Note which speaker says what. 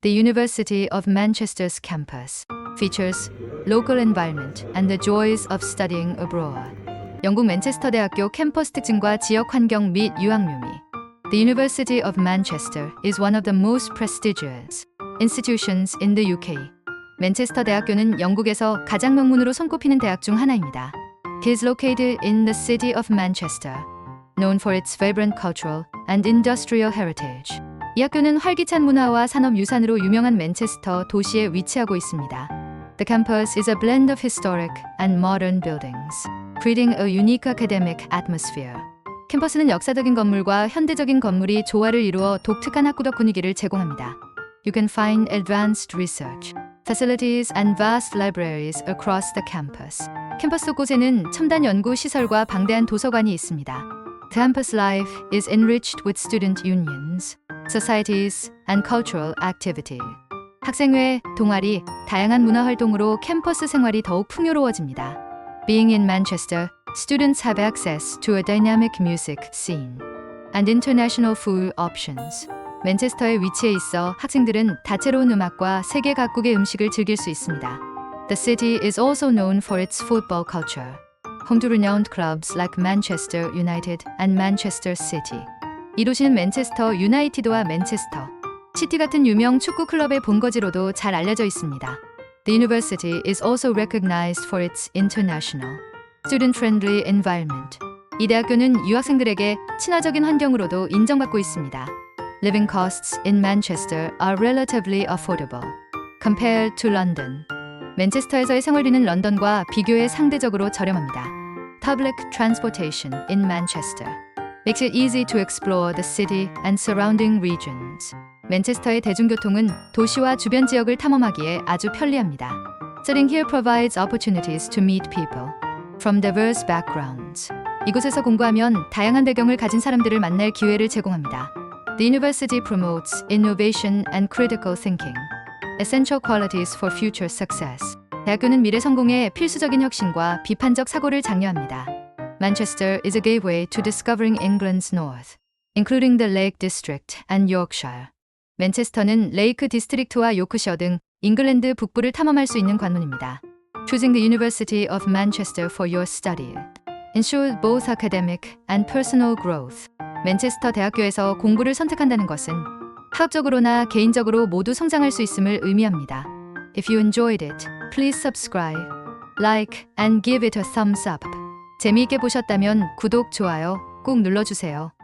Speaker 1: The University of Manchester's campus features local environment and the joys of studying abroad. 영국 맨체스터 대학교 캠퍼스 특징과 지역 환경 및 유학 묘미. The University of Manchester is one of the most prestigious institutions in the UK. 맨체스터 대학교는 영국에서 가장 명문으로 손꼽히는 대학 중 하나입니다. It is located in the city of Manchester, known for its vibrant cultural and industrial heritage. 이 학교는 활기찬 문화와 산업 유산으로 유명한 맨체스터 도시에 위치하고 있습니다. The campus is a blend of historic and modern buildings, creating a unique academic atmosphere. 캠퍼스는 역사적인 건물과 현대적인 건물이 조화를 이루어 독특한 학구적 분위기를 제공합니다. You can find advanced research, facilities and vast libraries across the campus. 캠퍼스 곳에는 첨단 연구 시설과 방대한 도서관이 있습니다. Campus life is enriched with student unions, societies, and cultural activity. 학생회, 동아리, 다양한 문화 활동으로 캠퍼스 생활이 더욱 풍요로워집니다. Being in Manchester, students have access to a dynamic music scene and international food options. 맨체스터에 위치해 있어 학생들은 다채로운 음악과 세계 각국의 음식을 즐길 수 있습니다. The city is also known for its football culture, home to renowned clubs like Manchester United and Manchester City. 이 도시는 맨체스터 유나이티드와 맨체스터 시티 같은 유명 축구 클럽의 본거지로도 잘 알려져 있습니다. The university is also recognized for its international, student-friendly environment. 이 대학교는 유학생들에게 친화적인 환경으로도 인정받고 있습니다. Living costs in Manchester are relatively affordable compared to London. 맨체스터에서의 생활비는 런던과 비교해 상대적으로 저렴합니다. Public transportation in Manchester makes it easy to explore the city and surrounding regions. 맨체스터의 대중교통은 도시와 주변 지역을 탐험하기에 아주 편리합니다. Studying here provides opportunities to meet people from diverse backgrounds. 이곳에서 공부하면 다양한 배경을 가진 사람들을 만날 기회를 제공합니다. The university promotes innovation and critical thinking, essential qualities for future success. 대학교는 미래 성공에 필수적인 혁신과 비판적 사고를 장려합니다. Manchester is a gateway to discovering England's north, including the Lake District and Yorkshire. 맨체스터는 레이크 디스트릭트와 요크셔 등 잉글랜드 북부를 탐험할 수 있는 관문입니다. Choosing the University of Manchester for your study ensures both academic and personal growth. 맨체스터 대학교에서 공부를 선택한다는 것은 학업적으로나 개인적으로 모두 성장할 수 있음을 의미합니다. If you enjoyed it, please subscribe, like, and give it a thumbs up. 재미있게 보셨다면 구독, 좋아요 꼭 눌러주세요.